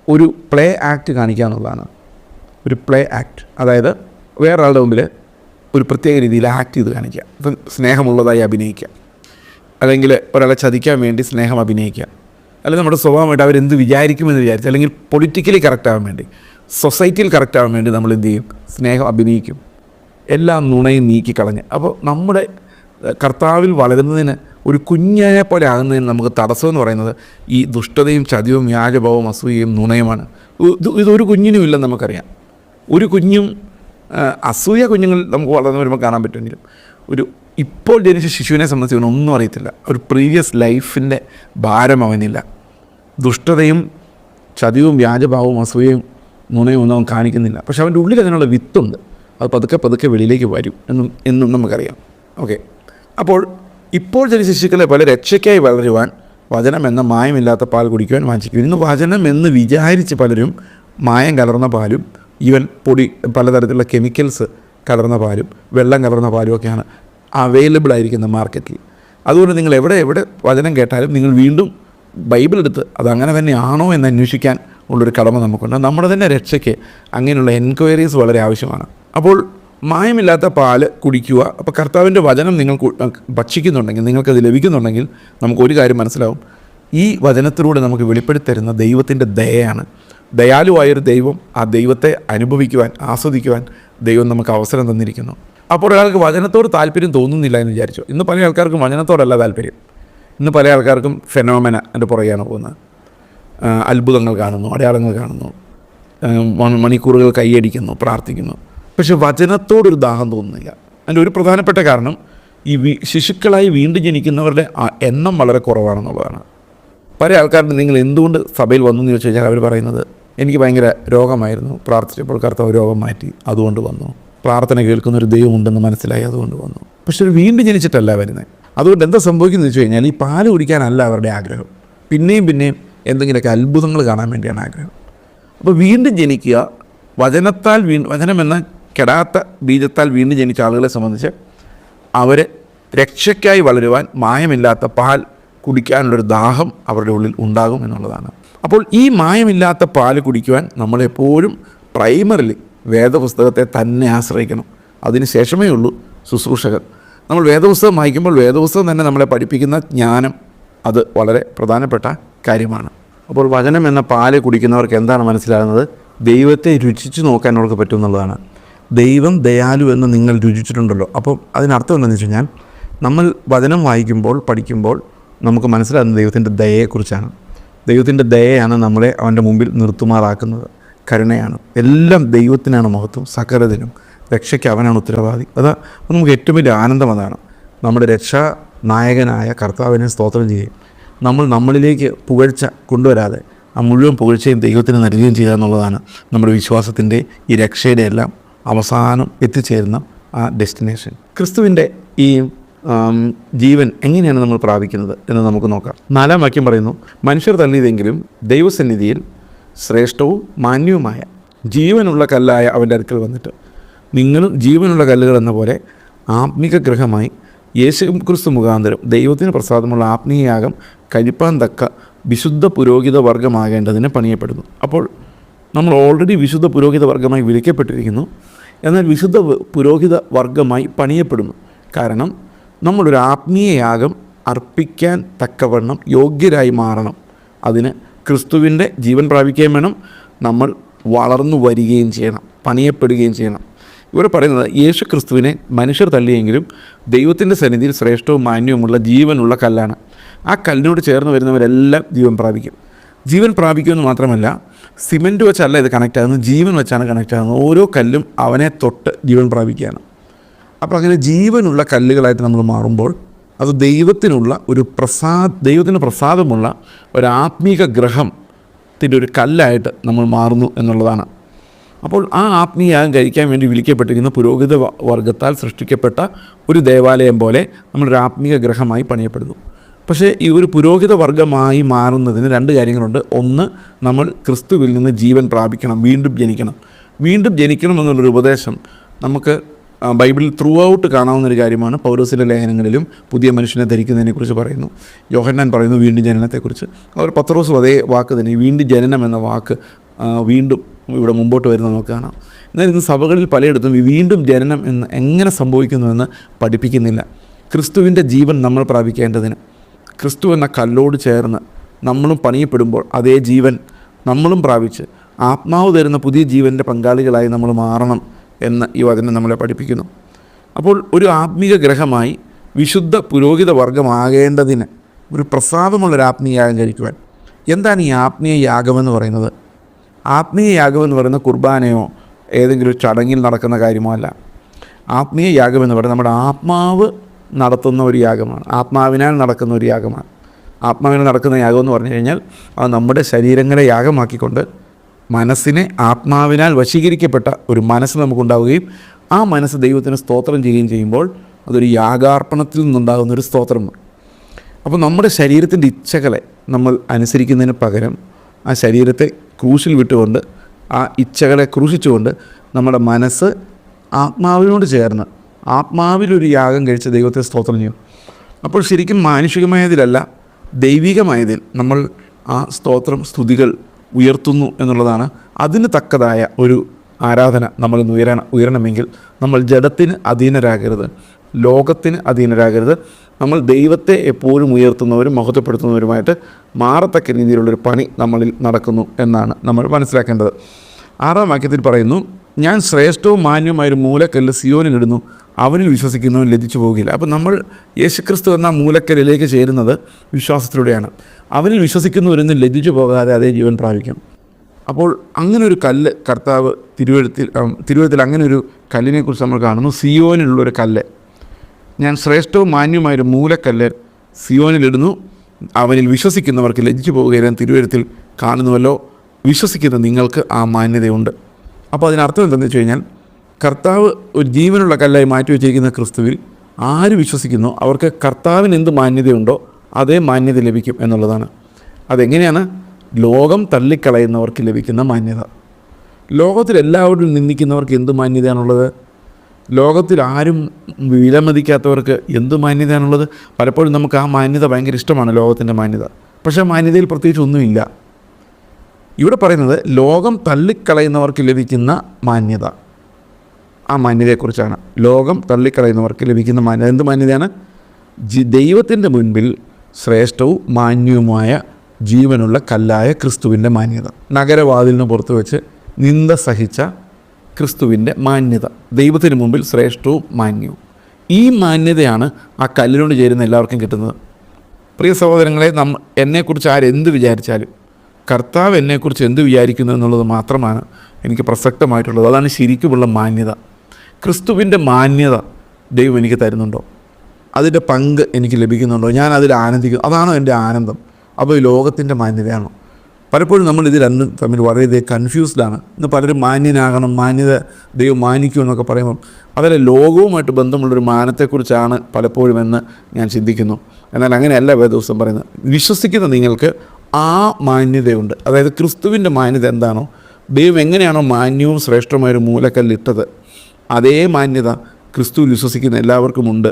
ഒരു പ്ലേ ആക്ട് കാണിക്കുക എന്നുള്ളതാണ്. ഒരു പ്ലേ ആക്ട്. അതായത് വേറൊരാളുടെ മുമ്പിൽ ഒരു പ്രത്യേക രീതിയിൽ ആക്ട് ചെയ്ത് കാണിക്കുക. ഇപ്പം സ്നേഹമുള്ളതായി അഭിനയിക്കുക. അല്ലെങ്കിൽ ഒരാളെ ചതിക്കാൻ വേണ്ടി സ്നേഹം അഭിനയിക്കുക. അല്ലെങ്കിൽ നമ്മുടെ സ്വഭാവമായിട്ട് അവരെന്ത് വിചാരിക്കുമെന്ന് വിചാരിച്ച് അല്ലെങ്കിൽ പൊളിറ്റിക്കലി കറക്റ്റ് ആവാൻ വേണ്ടി സൊസൈറ്റിയിൽ കറക്റ്റ് ആവാൻ വേണ്ടി നമ്മൾ എന്ത് ചെയ്യും? സ്നേഹം അഭിനയിക്കും. എല്ലാ നുണയും നീക്കി കളഞ്ഞ്. അപ്പോൾ നമ്മുടെ കർത്താവിൽ വളരുന്നതിന് ഒരു കുഞ്ഞിനെ പോലെ ആകുന്നതിന് നമുക്ക് തടസ്സമെന്ന് പറയുന്നത് ഈ ദുഷ്ടതയും ചതിവും വ്യാജഭാവവും അസൂയയും നുണയുമാണ്. ഇത് ഇതൊരു കുഞ്ഞിനും ഇല്ലെന്ന് നമുക്കറിയാം. ഒരു കുഞ്ഞും അസൂയ കുഞ്ഞുങ്ങൾ നമുക്ക് വളർന്നു വരുമ്പോൾ കാണാൻ പറ്റുമെങ്കിലും ഒരു ഇപ്പോൾ ജനിച്ച ശിശുവിനെ സംബന്ധിച്ച് ഒന്നും അറിയത്തില്ല. ഒരു പ്രീവിയസ് ലൈഫിന്റെ ഭാരം അവനില്ല. ദുഷ്ടതയും ചതിവും വ്യാജഭാവവും അസൂയയും നുണയും ഒന്നും അവൻ കാണിക്കുന്നില്ല. പക്ഷേ അവന്റെ ഉള്ളിൽ അതിനുള്ള വിത്തുണ്ട്. അത് പതുക്കെ പതുക്കെ വെളിയിലേക്ക് വരും എന്നും എന്നും നമുക്കറിയാം. ഓക്കെ. അപ്പോൾ ഇപ്പോൾ ജനിച്ച ശിശുക്കളെ പോലെ രക്ഷയ്ക്കായി വളരുവാൻ വചനം എന്ന മായമില്ലാത്ത പാൽ കുടിക്കുവാൻ വാഞ്ചിക്കും. ഇന്ന് വചനം എന്ന് വിചാരിച്ച് പലരും മായം കലർന്ന പാലും ഈവൻ പൊടി പലതരത്തിലുള്ള കെമിക്കൽസ് കലർന്ന പാലും വെള്ളം കലർന്ന പാലും ഒക്കെയാണ് അവൈലബിൾ ആയിരിക്കുന്ന മാർക്കറ്റിൽ അതുകൊണ്ട് നിങ്ങൾ എവിടെ എവിടെ വചനം കേട്ടാലും നിങ്ങൾ വീണ്ടും ബൈബിൾ എടുത്ത് അതങ്ങനെ തന്നെയാണോ എന്ന് അന്വേഷിക്കാൻ ഉള്ളൊരു കടമ നമുക്കുണ്ട്. നമ്മുടെ തന്നെ രക്ഷയ്ക്ക് അങ്ങനെയുള്ള എൻക്വയറീസ് വളരെ ആവശ്യമാണ്. അപ്പോൾ മായമില്ലാത്ത പാൽ കുടിക്കുക അപ്പോൾ കർത്താവിന്റെ വചനം നിങ്ങൾ ഭക്ഷിക്കുന്നുണ്ടെങ്കിൽ നിങ്ങൾക്കത് ലഭിക്കുന്നുണ്ടെങ്കിൽ നമുക്ക് ഒരു കാര്യം മനസ്സിലാവും. ഈ വചനത്തിലൂടെ നമുക്ക് വെളിപ്പെടുത്തരുന്ന ദൈവത്തിന്റെ ദയയാണ് ദയാലുവായൊരു ദൈവം ആ ദൈവത്തെ അനുഭവിക്കുവാൻ ആസ്വദിക്കുവാൻ ദൈവം നമുക്ക് അവസരം തന്നിരിക്കുന്നു. അപ്പോൾ ഒരാൾക്ക് വചനത്തോട് താല്പര്യം തോന്നുന്നില്ല എന്ന് വിചാരിച്ചു. ഇന്ന് പല ആൾക്കാർക്കും വചനത്തോടല്ല താല്പര്യം. ഇന്ന് പല ആൾക്കാർക്കും ഫെനോമന എന്റെ പുറകെയാണ് പോകുന്നത്. അത്ഭുതങ്ങൾ കാണുന്നു അടയാളങ്ങൾ കാണുന്നു. മണിക്കൂറുകൾ കൈയടിക്കുന്നു പ്രാർത്ഥിക്കുന്നു. പക്ഷെ വചനത്തോടൊരു ദാഹം തോന്നുന്നില്ല. അതിന്റെ ഒരു പ്രധാനപ്പെട്ട കാരണം ഈ വി ശിശുക്കളായി വീണ്ടും ജനിക്കുന്നവരുടെ എണ്ണം വളരെ കുറവാണെന്നുള്ളതാണ്. പല ആൾക്കാരുടെ നിങ്ങൾ എന്തുകൊണ്ട് സഭയിൽ വന്നു എന്ന് ചോദിച്ചു കഴിഞ്ഞാൽ അവർ പറയുന്നത് എനിക്ക് ഭയങ്കര രോഗമായിരുന്നു. പ്രാർത്ഥിച്ചപ്പോൾ കർത്താവ് രോഗം മാറ്റി അതുകൊണ്ട് വന്നു. പ്രാർത്ഥന കേൾക്കുന്ന ഒരു ദൈവമുണ്ടെന്ന് മനസ്സിലായി അതുകൊണ്ട് വന്നു. പക്ഷെ ഒരു വീണ്ടും ജനിച്ചിട്ടല്ല വരുന്നത് അതുകൊണ്ട് എന്താ സംഭവിക്കുന്നത് വെച്ച് കഴിഞ്ഞാൽ ഈ പാൽ കുടിക്കാനല്ല അവരുടെ ആഗ്രഹം. പിന്നെയും പിന്നെയും എന്തെങ്കിലുമൊക്കെ അത്ഭുതങ്ങൾ കാണാൻ വേണ്ടിയാണ് ആഗ്രഹം. അപ്പോൾ വീണ്ടും ജനിക്കുക വചനത്താൽ വീ വചനമെന്ന കെടാത്ത ബീജത്താൽ വീണ്ടും ജനിച്ച ആളുകളെ സംബന്ധിച്ച് അവർ രക്ഷയ്ക്കായി വളരുവാൻ മായമില്ലാത്ത പാൽ കുടിക്കാനുള്ളൊരു ദാഹം അവരുടെ ഉള്ളിൽ ഉണ്ടാകും എന്നുള്ളതാണ്. അപ്പോൾ ഈ മായമില്ലാത്ത പാൽ കുടിക്കുവാൻ നമ്മളെപ്പോഴും പ്രൈമറിൽ വേദപുസ്തകത്തെ തന്നെ ആശ്രയിക്കണം. അതിന് ശേഷമേ ഉള്ളൂ ശുശ്രൂഷകർ. നമ്മൾ വേദപുസ്തകം വായിക്കുമ്പോൾ വേദപുസ്തകം തന്നെ നമ്മളെ പഠിപ്പിക്കുന്ന ജ്ഞാനം അത് വളരെ പ്രധാനപ്പെട്ട കാര്യമാണ്. അപ്പോൾ വചനം എന്ന പാൽ കുടിക്കുന്നവർക്ക് എന്താണ് മനസ്സിലാകുന്നത്? ദൈവത്തെ രുചിച്ചു നോക്കാൻ അവർക്ക് പറ്റും എന്നുള്ളതാണ്. ദൈവം ദയാലു എന്ന് നിങ്ങൾ രുചിച്ചിട്ടുണ്ടല്ലോ. അപ്പോൾ അതിനർത്ഥം എന്താണെന്ന് വെച്ച് കഴിഞ്ഞാൽ നമ്മൾ വചനം വായിക്കുമ്പോൾ പഠിക്കുമ്പോൾ നമുക്ക് മനസ്സിലാകുന്ന ദൈവത്തിന്റെ ദയയെക്കുറിച്ചാണ്. ദൈവത്തിന്റെ ദയയാണ് നമ്മളെ അവന്റെ മുമ്പിൽ നിർത്തുമാറാക്കുന്നത്. കരുണയാണ്. എല്ലാം ദൈവത്തിനാണ് മഹത്വം. സകലതിനും രക്ഷയ്ക്ക് അവനാണ് ഉത്തരവാദി. അത് നമുക്ക് ഏറ്റവും വലിയ ആനന്ദം അതാണ്. നമ്മുടെ രക്ഷാ നായകനായ കർത്താവിനെ സ്തോത്രം ചെയ്യുകയും നമ്മൾ നമ്മളിലേക്ക് പുകഴ്ച കൊണ്ടുവരാതെ ആ മുഴുവൻ പുകഴ്ചയും ദൈവത്തിന് നൽകുകയും ചെയ്യുക എന്നുള്ളതാണ് നമ്മുടെ വിശ്വാസത്തിന്റെ ഈ രക്ഷയുടെ എല്ലാം അവസാനം എത്തിച്ചേരുന്ന ആ ഡെസ്റ്റിനേഷൻ. ക്രിസ്തുവിന്റെ ഈ ജീവൻ എങ്ങനെയാണ് നമ്മൾ പ്രാപിക്കുന്നത് എന്ന് നമുക്ക് നോക്കാം. നാലാം വാക്യം പറയുന്നു മനുഷ്യർ തള്ളിയതെങ്കിലും ദൈവസന്നിധിയിൽ ശ്രേഷ്ഠവും മാന്യവുമായ ജീവനുള്ള കല്ലായ അവന്റെ അടുക്കൽ വന്നിട്ട് നിങ്ങളും ജീവനുള്ള കല്ലുകൾ എന്ന പോലെ ആത്മിക ഗ്രഹമായി യേശു ക്രിസ്തു മുഖാന്തരം ദൈവത്തിന് പ്രസാദമുള്ള ആത്മീയയാഗം കഴിപ്പാൻ തക്ക വിശുദ്ധ പുരോഹിത വർഗമാകേണ്ടതിന് പണിയപ്പെടുന്നു. അപ്പോൾ നമ്മൾ ഓൾറെഡി വിശുദ്ധ പുരോഹിത വർഗമായി വിളിക്കപ്പെട്ടിരിക്കുന്നു. എന്നാൽ വിശുദ്ധ പുരോഹിത വർഗമായി പണിയപ്പെടുന്നു. കാരണം നമ്മളൊരു ആത്മീയയാഗം അർപ്പിക്കാൻ തക്കവണ്ണം യോഗ്യരായി മാറണം. അതിന് ക്രിസ്തുവിന്റെ ജീവൻ പ്രാപിക്കുകയും വേണം. നമ്മൾ വളർന്നു വരികയും ചെയ്യണം. പണിയപ്പെടുകയും ചെയ്യണം. ഇവർ പറയുന്നത് യേശു ക്രിസ്തുവിനെ മനുഷ്യർ തള്ളിയെങ്കിലും ദൈവത്തിന്റെ സന്നിധിയിൽ ശ്രേഷ്ഠവും മാന്യവുമുള്ള ജീവനുള്ള കല്ലാണ്. ആ കല്ലിനോട് ചേർന്ന് വരുന്നവരെല്ലാം ജീവൻ പ്രാപിക്കും. ജീവൻ പ്രാപിക്കുമെന്ന് മാത്രമല്ല സിമന്റ് വെച്ചല്ല ഇത് കണക്റ്റ് ആകുന്നത് ജീവൻ വെച്ചാണ് കണക്റ്റ് ആകുന്നത്. ഓരോ കല്ലും അവനെ തൊട്ട് ജീവൻ പ്രാപിക്കുകയാണ്. അപ്പോൾ അങ്ങനെ ജീവനുള്ള കല്ലുകളായിട്ട് നമ്മൾ മാറുമ്പോൾ അത് ദൈവത്തിനുള്ള ഒരു പ്രസാദ് ദൈവത്തിന് പ്രസാദമുള്ള ഒരു ആത്മീക ഗ്രഹത്തിന്റെ ഒരു കല്ലായിട്ട് നമ്മൾ മാറുന്നു എന്നുള്ളതാണ്. അപ്പോൾ ആ ആത്മീയാഗം കഴിക്കാൻ വേണ്ടി വിളിക്കപ്പെട്ടിരിക്കുന്ന പുരോഹിത വർഗത്താൽ സൃഷ്ടിക്കപ്പെട്ട ഒരു ദേവാലയം പോലെ നമ്മളൊരു ആത്മീയ ഗ്രഹമായി പണിയപ്പെടുന്നു. പക്ഷേ ഈ ഒരു പുരോഹിത വർഗമായി മാറുന്നതിന് രണ്ട് കാര്യങ്ങളുണ്ട്. ഒന്ന് നമ്മൾ ക്രിസ്തുവിൽ നിന്ന് ജീവൻ പ്രാപിക്കണം വീണ്ടും ജനിക്കണം. വീണ്ടും ജനിക്കണം എന്നുള്ളൊരു ഉപദേശം നമുക്ക് ബൈബിളിൽ ത്രൂ ഔട്ട് കാണാവുന്ന ഒരു കാര്യമാണ്. പൗരസിലെ ലേഖനങ്ങളിലും പുതിയ മനുഷ്യനെ ധരിക്കുന്നതിനെക്കുറിച്ച് പറയുന്നു. യോഹന്നാൻ പറയുന്നു വീണ്ടും ജനനത്തെക്കുറിച്ച്. അവർ പത്രോസും അതേ വാക്ക് തന്നെ വീണ്ടും ജനനം എന്ന വാക്ക് വീണ്ടും ഇവിടെ മുമ്പോട്ട് വരുന്നത് നമുക്ക് കാണാം. എന്നാൽ ഇന്ന് സഭകളിൽ പലയിടത്തും വീണ്ടും ജനനം എന്ന് എങ്ങനെ സംഭവിക്കുന്നുവെന്ന് പഠിപ്പിക്കുന്നില്ല. ക്രിസ്തുവിന്റെ ജീവൻ നമ്മൾ പ്രാപിക്കേണ്ടതിന് ക്രിസ്തു എന്ന കല്ലോട് ചേർന്ന് നമ്മളും പണിയപ്പെടുമ്പോൾ അതേ ജീവൻ നമ്മളും പ്രാപിച്ച് ആത്മാവ് തരുന്ന പുതിയ ജീവന്റെ പങ്കാളികളായി നമ്മൾ മാറണം. എന്ന് ഈ വചനം നമ്മളെ പഠിപ്പിക്കുന്നു. അപ്പോൾ ഒരു ആത്മീക ഗ്രഹമായി വിശുദ്ധ പുരോഹിത വർഗമാകേണ്ടതിന് ഒരു പ്രസാദമുള്ളൊരു ആത്മീയ യാഗം കഴിക്കുവാൻ. എന്താണ് ഈ ആത്മീയ യാഗമെന്ന് പറയുന്നത്? ആത്മീയ യാഗമെന്ന് പറയുന്ന കുർബാനയോ ഏതെങ്കിലും ചടങ്ങിൽ നടക്കുന്ന കാര്യമോ അല്ല. ആത്മീയ യാഗം എന്ന് പറയുന്നത് നമ്മുടെ ആത്മാവ് നടത്തുന്ന ഒരു യാഗമാണ്. ആത്മാവിനാൽ നടക്കുന്ന ഒരു യാഗമാണ്. ആത്മാവിനാൽ നടക്കുന്ന യാഗം എന്ന് പറഞ്ഞു കഴിഞ്ഞാൽ അത് നമ്മുടെ ശരീരങ്ങളെ യാഗമാക്കിക്കൊണ്ട് മനസ്സിനെ ആത്മാവിനാൽ വശീകരിക്കപ്പെട്ട ഒരു മനസ്സ് നമുക്കുണ്ടാവുകയും ആ മനസ്സ് ദൈവത്തിന് സ്തോത്രം ചെയ്യുകയും ചെയ്യുമ്പോൾ അതൊരു യാഗാർപ്പണത്തിൽ നിന്നുണ്ടാകുന്ന ഒരു സ്തോത്രമാണ്. അപ്പോൾ നമ്മുടെ ശരീരത്തിന്റെ ഇച്ഛകളെ നമ്മൾ അനുസരിക്കുന്നതിന് പകരം ആ ശരീരത്തെ ക്രൂശിൽ വിട്ടുകൊണ്ട് ആ ഇച്ഛകളെ ക്രൂശിച്ചുകൊണ്ട് നമ്മുടെ മനസ്സ് ആത്മാവിനോട് ചേർന്ന് ആത്മാവിലൊരു യാഗം കഴിച്ച ദൈവത്തെ സ്തോത്രം ചെയ്യും. അപ്പോൾ ശരിക്കും മാനുഷികമായതിലല്ല ദൈവികമായതിൽ നമ്മൾ ആ സ്തോത്രം സ്തുതികൾ ഉയർത്തുന്നു എന്നുള്ളതാണ് അതിന് തക്കതായ ഒരു ആരാധന നമ്മൾ ഉയരണം ഉയരണമെങ്കിൽ നമ്മൾ ജഡത്തിന് അധീനരാകരുത്. ലോകത്തിന് അധീനരാകരുത്. നമ്മൾ ദൈവത്തെ എപ്പോഴും ഉയർത്തുന്നവരും മഹത്വപ്പെടുത്തുന്നവരുമായിട്ട് മാറത്തക്ക രീതിയിലുള്ളൊരു പണി നമ്മളിൽ നടക്കുന്നു എന്നാണ് നമ്മൾ മനസ്സിലാക്കേണ്ടത്. ആറാം വാക്യത്തിൽ പറയുന്നു ഞാൻ ശ്രേഷ്ഠവും മാന്യവുമായൊരു മൂലക്കല്ല് സിയോനിലിടുന്നു അവനിൽ വിശ്വസിക്കുന്നവൻ ലഭിച്ചു പോകില്ല അപ്പോൾ നമ്മൾ യേശുക്രിസ്തു എന്ന മൂലക്കരയിലേക്ക് ചേരുന്നത് വിശ്വാസത്തിലൂടെയാണ്. അവനിൽ വിശ്വസിക്കുന്നവരൊന്നും ലഭിച്ചു പോകാതെ അതേ ജീവൻ പ്രാപിക്കും. അപ്പോൾ അങ്ങനെ ഒരു കല്ല് കർത്താവ് തിരുവഴുത്തിൽ തിരുവഴുത്തിൽ അങ്ങനെ ഒരു കല്ലിനെക്കുറിച്ച് നമ്മൾ കാണുന്നു. സിയോനിലുള്ളൊരു കല്ല്. ഞാൻ ശ്രേഷ്ഠവും മാന്യവുമായൊരു മൂലക്കല്ല് സിയോനിലിടുന്നു. അവനിൽ വിശ്വസിക്കുന്നവർക്ക് ലജ്ജിച്ചു പോവുകയും തിരുവരുത്തിൽ കാണുന്നുവല്ലോ. വിശ്വസിക്കുന്ന നിങ്ങൾക്ക് ആ മാന്യതയുണ്ട്. അപ്പോൾ അതിനർത്ഥം എന്തെന്ന് വെച്ച് കഴിഞ്ഞാൽ കർത്താവ് ഒരു ജീവനുള്ള കല്ലായി മാറ്റി വെച്ചിരിക്കുന്ന ക്രിസ്തുവിൽ ആര് വിശ്വസിക്കുന്നോ? അവർക്ക് കർത്താവിന് എന്ത് മാന്യതയുണ്ടോ അതേ മാന്യത ലഭിക്കും എന്നുള്ളതാണ്. അതെങ്ങനെയാണ്? ലോകം തള്ളിക്കളയുന്നവർക്ക് ലഭിക്കുന്ന മാന്യത. ലോകത്തിൽ എല്ലാവരും നിന്ദിക്കുന്നവർക്ക് എന്ത് മാന്യതയാണുള്ളത്? ലോകത്തിൽ ആരും വിലമതിക്കാത്തവർക്ക് എന്ത് മാന്യതയാണുള്ളത്? പലപ്പോഴും നമുക്ക് ആ മാന്യത ഭയങ്കര ഇഷ്ടമാണ് ലോകത്തിന്റെ മാന്യത. പക്ഷേ മാന്യതയിൽ പ്രത്യേകിച്ച് ഒന്നുമില്ല. ഇവിടെ പറയുന്നത് ലോകം തള്ളിക്കളയുന്നവർക്ക് ലഭിക്കുന്ന മാന്യത. ആ മാന്യതയെക്കുറിച്ചാണ്. ലോകം തള്ളിക്കളയുന്നവർക്ക് ലഭിക്കുന്ന മാന്യത എന്ത് മാന്യതയാണ്? ജി ദൈവത്തിന്റെ മുൻപിൽ ശ്രേഷ്ഠവും മാന്യവുമായ ജീവനുള്ള കല്ലായ ക്രിസ്തുവിന്റെ മാന്യത. നഗരവാതിലിന് പുറത്ത് വെച്ച് നിന്ദ സഹിച്ച ക്രിസ്തുവിന്റെ മാന്യത. ദൈവത്തിന് മുമ്പിൽ ശ്രേഷ്ഠവും മാന്യവും. ഈ മാന്യതയാണ് ആ കല്ലിനോട് ചേരുന്ന എല്ലാവർക്കും കിട്ടുന്നത്. പ്രിയ സഹോദരങ്ങളെ നമ്മ എന്നെക്കുറിച്ച് ആരെന്ത് വിചാരിച്ചാലും കർത്താവ് എന്നെക്കുറിച്ച് എന്ത് വിചാരിക്കുന്നു എന്നുള്ളത് മാത്രമാണ് എനിക്ക് പ്രസക്തമായിട്ടുള്ളത്. അതാണ് ശരിക്കുമുള്ള മാന്യത. ക്രിസ്തുവിന്റെ മാന്യത ദൈവം എനിക്ക് തരുന്നുണ്ടോ? അതിന്റെ പങ്ക് എനിക്ക് ലഭിക്കുന്നുണ്ടോ? ഞാൻ അതിൽ ആനന്ദിക്കുന്നു. അതാണോ എന്റെ ആനന്ദം? അപ്പോൾ ഈ ലോകത്തിന്റെ മാന്യതയാണോ? പലപ്പോഴും നമ്മൾ ഇത് രണ്ടും തമ്മിൽ വളരെയധികം കൺഫ്യൂസ്ഡാണ് ഇന്ന് പലരും മാന്യനാകണം മാന്യത ദൈവം മാനിക്കൂ എന്നൊക്കെ പറയുമ്പം അതല്ല ലോകവുമായിട്ട് ബന്ധമുള്ളൊരു മാനത്തെക്കുറിച്ചാണ് പലപ്പോഴും എന്ന് ഞാൻ ചിന്തിക്കുന്നു. എന്നാൽ അങ്ങനെയല്ല വേദോസം പറയുന്നത്. വിശ്വസിക്കുന്ന നിങ്ങൾക്ക് ആ മാന്യതയുണ്ട്. അതായത് ക്രിസ്തുവിന്റെ മാന്യത എന്താണോ? ദൈവം എങ്ങനെയാണോ മാന്യവും ശ്രേഷ്ഠമായ ഒരു മൂലക്കല്ലിട്ടത്? അതേ മാന്യത ക്രിസ്തുവിൽ വിശ്വസിക്കുന്ന എല്ലാവർക്കും ഉണ്ട്.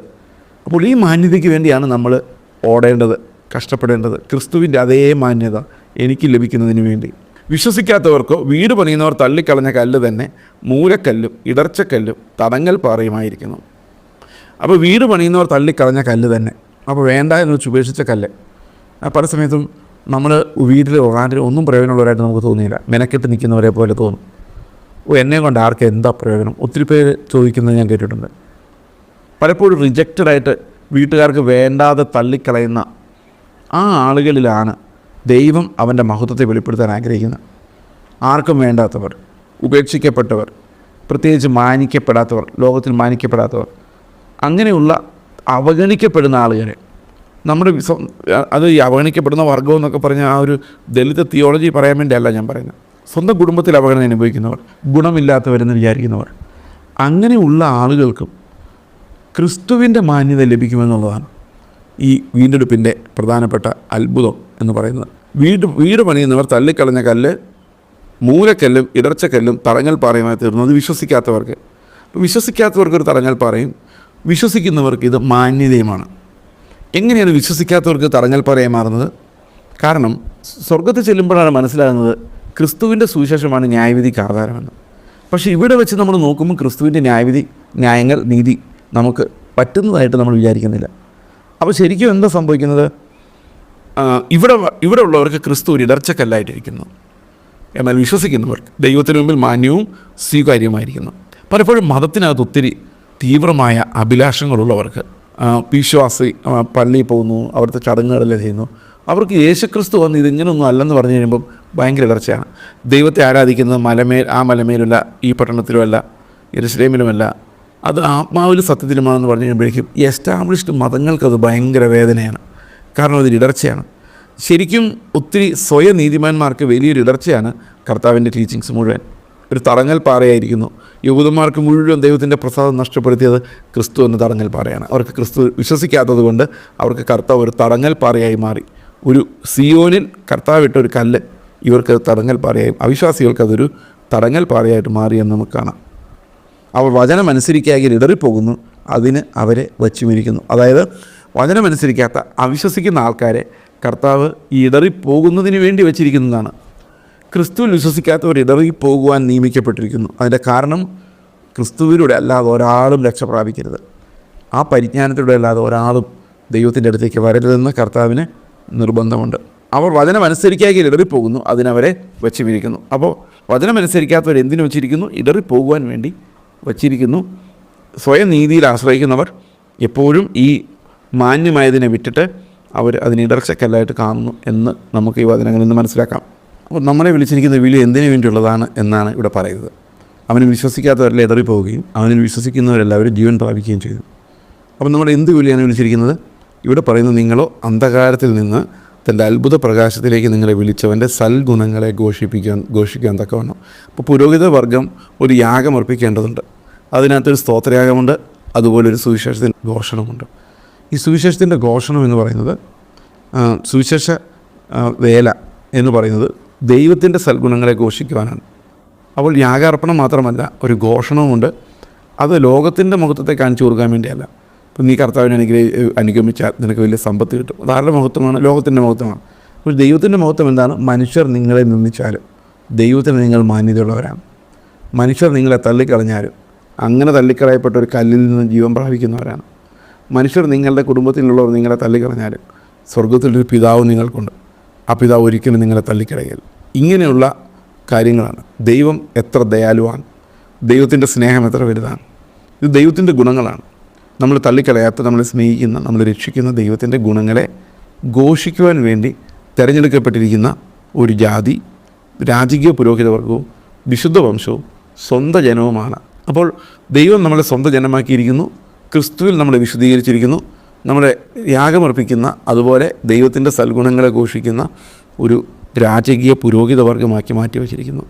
അപ്പോൾ ഈ മാന്യതയ്ക്ക് വേണ്ടിയാണ് നമ്മൾ ഓടേണ്ടത് കഷ്ടപ്പെടേണ്ടത്. ക്രിസ്തുവിന്റെ അതേ മാന്യത എനിക്ക് ലഭിക്കുന്നതിന് വേണ്ടി. വിശ്വസിക്കാത്തവർക്കോ വീട് പണിയുന്നവർ തള്ളിക്കളഞ്ഞ കല്ല് തന്നെ മൂലക്കല്ലും ഇടർച്ചക്കല്ലും തടങ്ങൽ പാറയുമായിരിക്കുന്നു. അപ്പോൾ വീട് പണിയുന്നവർ തള്ളിക്കളഞ്ഞ കല്ല് തന്നെ. അപ്പോൾ വേണ്ട എന്ന് വെച്ച് ഉപേക്ഷിച്ച കല്ല്. പല സമയത്തും നമ്മൾ വീട്ടിൽ നാട്ടിൽ ഒന്നും പ്രയോജനമുള്ളവരായിട്ട് നമുക്ക് തോന്നിയില്ല. മെനക്കെട്ട് നിൽക്കുന്നവരെ പോലെ തോന്നും. എന്നെ കൊണ്ട് ആർക്ക് എന്താ പ്രയോജനം? ഒത്തിരി പേര് ചോദിക്കുന്നത് ഞാൻ കേട്ടിട്ടുണ്ട്. പലപ്പോഴും റിജക്റ്റഡ് ആയിട്ട് വീട്ടുകാർക്ക് വേണ്ടാതെ തള്ളിക്കളയുന്ന ആ ആളുകളിലാണ് ദൈവം അവന്റെ മഹത്വത്തെ വെളിപ്പെടുത്താൻ ആഗ്രഹിക്കുന്നത്. ആർക്കും വേണ്ടാത്തവർ ഉപേക്ഷിക്കപ്പെട്ടവർ പ്രത്യേകിച്ച് മാനിക്കപ്പെടാത്തവർ ലോകത്തിൽ മാനിക്കപ്പെടാത്തവർ അങ്ങനെയുള്ള അവഗണിക്കപ്പെടുന്ന ആളുകളെ നമ്മുടെ അത് ഈ അവഗണിക്കപ്പെടുന്ന വർഗം എന്നൊക്കെ ആ ഒരു ദളിത തിയോളജി പറയാൻ വേണ്ടിയല്ല ഞാൻ പറയുന്നത്. സ്വന്തം കുടുംബത്തിൽ അപകടം അനുഭവിക്കുന്നവർ ഗുണമില്ലാത്തവരെന്ന് വിചാരിക്കുന്നവർ. അങ്ങനെയുള്ള ആളുകൾക്കും ക്രിസ്തുവിന്റെ മാന്യത ലഭിക്കുമെന്നുള്ളതാണ് ഈ വീണ്ടെടുപ്പിന്റെ പ്രധാനപ്പെട്ട അത്ഭുതം എന്ന് പറയുന്നത്. വീട് വീട് പണിയുന്നവർ തള്ളിക്കളഞ്ഞ കല്ല് മൂലക്കല്ലും ഇടർച്ചക്കല്ലും തറങ്ങൽ പാറയുമായി തീർന്നത് വിശ്വസിക്കാത്തവർക്ക് വിശ്വസിക്കാത്തവർക്ക് ഒരു തറങ്ങൽ പാറയും വിശ്വസിക്കുന്നവർക്ക് ഇത് മാന്യതയുമാണ്. എങ്ങനെയാണ് വിശ്വസിക്കാത്തവർക്ക് തറങ്ങൽ പാറയായി മാറുന്നത്? കാരണം സ്വർഗത്തിൽ ചെല്ലുമ്പോഴാണ് മനസ്സിലാകുന്നത് ക്രിസ്തുവിന്റെ സുവിശേഷമാണ് ന്യായവിധിക്ക് ആധാരമെന്ന് പക്ഷേ ഇവിടെ വെച്ച് നമ്മൾ നോക്കുമ്പോൾ ക്രിസ്തുവിന്റെ ന്യായവിധി ന്യായങ്ങൾ നീതി നമുക്ക് പറ്റുന്നതായിട്ട് നമ്മൾ വിചാരിക്കുന്നില്ല. അപ്പോൾ ശരിക്കും എന്താ സംഭവിക്കുന്നത്? ഇവിടെ ഇവിടെ ഉള്ളവർക്ക് ക്രിസ്തു ഒരു ഇടർച്ചക്കല്ലായിട്ടിരിക്കുന്നു. എന്നാൽ വിശ്വസിക്കുന്നവർ ദൈവത്തിന് മുമ്പിൽ മാന്യവും സ്വീകാര്യവുമായിരിക്കുന്നു. പലപ്പോഴും മതത്തിനകത്ത് ഒത്തിരി തീവ്രമായ അഭിലാഷങ്ങളുള്ളവർക്ക് വിശ്വാസി പള്ളിയിൽ പോകുന്നു അവിടുത്തെ ചടങ്ങുകളെല്ലാം ചെയ്യുന്നു. അവർക്ക് യേശുക്രിസ്തു വന്ന് ഇതിങ്ങനൊന്നും അല്ലെന്ന് പറഞ്ഞു കഴിയുമ്പം ഭയങ്കര ഇടർച്ചയാണ്. ദൈവത്തെ ആരാധിക്കുന്നത് മലമേൽ ആ മലമേലുള്ള ഈ പട്ടണത്തിലുമല്ല യരുസലേമിലുമല്ല അത് ആത്മാവിൽ സത്യത്തിലുമാണെന്ന് പറഞ്ഞു കഴിയുമ്പോഴേക്കും എസ്റ്റാബ്ലിഷ്ഡ് മതങ്ങൾക്കത് ഭയങ്കര വേദനയാണ്. കാരണം അതൊരു ഇടർച്ചയാണ്. ശരിക്കും ഒത്തിരി സ്വയ നീതിമാന്മാർക്ക് വലിയൊരു ഇടർച്ചയാണ് കർത്താവിന്റെ ടീച്ചിങ്സ് മുഴുവൻ. ഒരു തടങ്ങൽ പാറയായിരിക്കുന്നു. യഹൂദന്മാർക്ക് മുഴുവൻ ദൈവത്തിന്റെ പ്രസാദം നഷ്ടപ്പെടുത്തിയത് ക്രിസ്തു എന്ന തടങ്ങൽ പാറയാണ്. അവർക്ക് ക്രിസ്തു വിശ്വസിക്കാത്തത് കൊണ്ട് അവർക്ക് കർത്താവ് ഒരു തടങ്ങൽ പാറയായി മാറി. ഒരു സിയോനിൽ കർത്താവ് ഇട്ട ഒരു കല്ല്. ഇവർക്ക് തടങ്ങൽ പാറയായി. അവിശ്വാസികൾക്ക് അതൊരു തടങ്ങൽ പാറയായിട്ട് മാറിയെന്ന് നമുക്ക് കാണാം. അവർ വചനം അനുസരിക്കാമെങ്കിൽ ഇടറിപ്പോകുന്നു. അതിന് അവരെ വച്ചുമിരിക്കുന്നു. അതായത് വചനമനുസരിക്കാത്ത അവിശ്വസിക്കുന്ന ആൾക്കാരെ കർത്താവ് ഈ ഇടറിപ്പോകുന്നതിന് വേണ്ടി വച്ചിരിക്കുന്നതാണ്. ക്രിസ്തുവിൽ വിശ്വസിക്കാത്തവർ ഇടറിപ്പോകുവാൻ നിയമിക്കപ്പെട്ടിരിക്കുന്നു. അതിന്റെ കാരണം ക്രിസ്തുവിലൂടെ അല്ലാതെ ഒരാളും രക്ഷ പ്രാപിക്കരുത്. ആ പരിജ്ഞാനത്തിലൂടെ അല്ലാതെ ഒരാളും ദൈവത്തിന്റെ അടുത്തേക്ക് വരരുതെന്ന് കർത്താവിന് നിർബന്ധമുണ്ട്. അവർ വചനം അനുസരിക്കാതെ ഇടറിപ്പോകുന്നു അതിനവരെ വെച്ചുമിരിക്കുന്നു അപ്പോൾ വചനം അനുസരിക്കാത്തവർ എന്തിനു വെച്ചിരിക്കുന്നു? ഇടറിപ്പോകുവാൻ വേണ്ടി വച്ചിരിക്കുന്നു. സ്വയം നീതിയിൽ ആശ്രയിക്കുന്നവർ എപ്പോഴും ഈ മാന്യമായതിനെ വിട്ടിട്ട് അവർ അതിന് ഇടർച്ചക്കല്ലായിട്ട് കാണുന്നു എന്ന് നമുക്ക് ഈ വചനങ്ങളിൽ നിന്ന് മനസ്സിലാക്കാം. അപ്പോൾ നമ്മളെ വിളിച്ചിരിക്കുന്ന വിളി എന്തിനു വേണ്ടിയുള്ളതാണ് എന്നാണ് ഇവിടെ പറയുന്നത്. അവന് വിശ്വസിക്കാത്തവരെല്ലാം ഇടറിപ്പോവുകയും അവനിൽ വിശ്വസിക്കുന്നവരെല്ലാവരും ജീവൻ പ്രാപിക്കുകയും ചെയ്തു. അപ്പോൾ നമ്മൾ എന്ത് വിളിയാണ് വിളിച്ചിരിക്കുന്നത്? ഇവിടെ പറയുന്നത് നിങ്ങളോ അന്ധകാരത്തിൽ നിന്ന് തന്റെ അത്ഭുത പ്രകാശത്തിലേക്ക് നിങ്ങളെ വിളിച്ചവന്റെ സൽഗുണങ്ങളെ ഘോഷിപ്പിക്കാൻ ഘോഷിക്കാൻ തക്കവണ്ണം. അപ്പോൾ പുരോഹിത വർഗം ഒരു യാഗം അർപ്പിക്കേണ്ടതുണ്ട്. അതിനകത്തൊരു സ്തോത്രയാഗമുണ്ട് അതുപോലെ ഒരു സുവിശേഷത്തിന്റെ ഘോഷണമുണ്ട്. ഈ സുവിശേഷത്തിന്റെ ഘോഷണം എന്ന് പറയുന്നത് സുവിശേഷ വേല എന്ന് പറയുന്നത് ദൈവത്തിന്റെ സൽഗുണങ്ങളെ ഘോഷിക്കുവാനാണ്. അപ്പോൾ യാഗാർപ്പണം മാത്രമല്ല ഒരു ഘോഷണവുമുണ്ട്. അത് ലോകത്തിന്റെ മുഖത്തെ കാണിച്ചു കൊടുക്കാൻ വേണ്ടിയല്ല. ഇപ്പം നീ കർത്താവിനെ അനുഗ്രഹി അനുഗമിച്ചാൽ നിനക്ക് വലിയ സമ്പത്ത് കിട്ടും. അതാരുടെ മഹത്വമാണ്? ലോകത്തിന്റെ മഹത്വമാണ്. അപ്പോൾ ദൈവത്തിന്റെ മഹത്വം എന്താണ്? മനുഷ്യർ നിങ്ങളെ നിന്ദിച്ചാലും. ദൈവത്തിന് നിങ്ങൾ മാന്യതയുള്ളവരാണ്. മനുഷ്യർ നിങ്ങളെ തള്ളിക്കളഞ്ഞാലും. അങ്ങനെ തള്ളിക്കളയപ്പെട്ട ഒരു കല്ലിൽ നിന്ന് ജീവൻ പ്രാപിക്കുന്നവരാണ്. മനുഷ്യർ നിങ്ങളുടെ കുടുംബത്തിലുള്ളവർ നിങ്ങളെ തള്ളിക്കളഞ്ഞാലും സ്വർഗത്തിലൊരു പിതാവ് നിങ്ങൾക്കുണ്ട്. ആ പിതാവ് ഒരിക്കലും നിങ്ങളെ തള്ളിക്കളയൽ ഇങ്ങനെയുള്ള കാര്യങ്ങളാണ്. ദൈവം എത്ര ദയാലുവാണ്. ദൈവത്തിന്റെ സ്നേഹം എത്ര വലുതാണ്. ഇത് ദൈവത്തിന്റെ ഗുണങ്ങളാണ്. നമ്മൾ തള്ളിക്കളയാത്ത നമ്മൾ സ്നേഹിക്കുന്ന നമ്മൾ രക്ഷിക്കുന്ന ദൈവത്തിന്റെ ഗുണങ്ങളെ ഘോഷിക്കുവാൻ വേണ്ടി തിരഞ്ഞെടുക്കപ്പെട്ടിരിക്കുന്ന ഒരു ജാതി രാജകീയ പുരോഹിതവർഗവും വിശുദ്ധ വംശവും സ്വന്തം ജനവുമാണ്. അപ്പോൾ ദൈവം നമ്മളെ സ്വന്തം ജനമാക്കിയിരിക്കുന്നു ക്രിസ്തുവിൽ നമ്മളെ വിശുദ്ധീകരിച്ചിരിക്കുന്നു നമ്മളെ യാഗമർപ്പിക്കുന്ന അതുപോലെ ദൈവത്തിന്റെ സൽഗുണങ്ങളെ ഘോഷിക്കുന്ന ഒരു രാജകീയ പുരോഹിത വർഗമാക്കി മാറ്റി വച്ചിരിക്കുന്നു.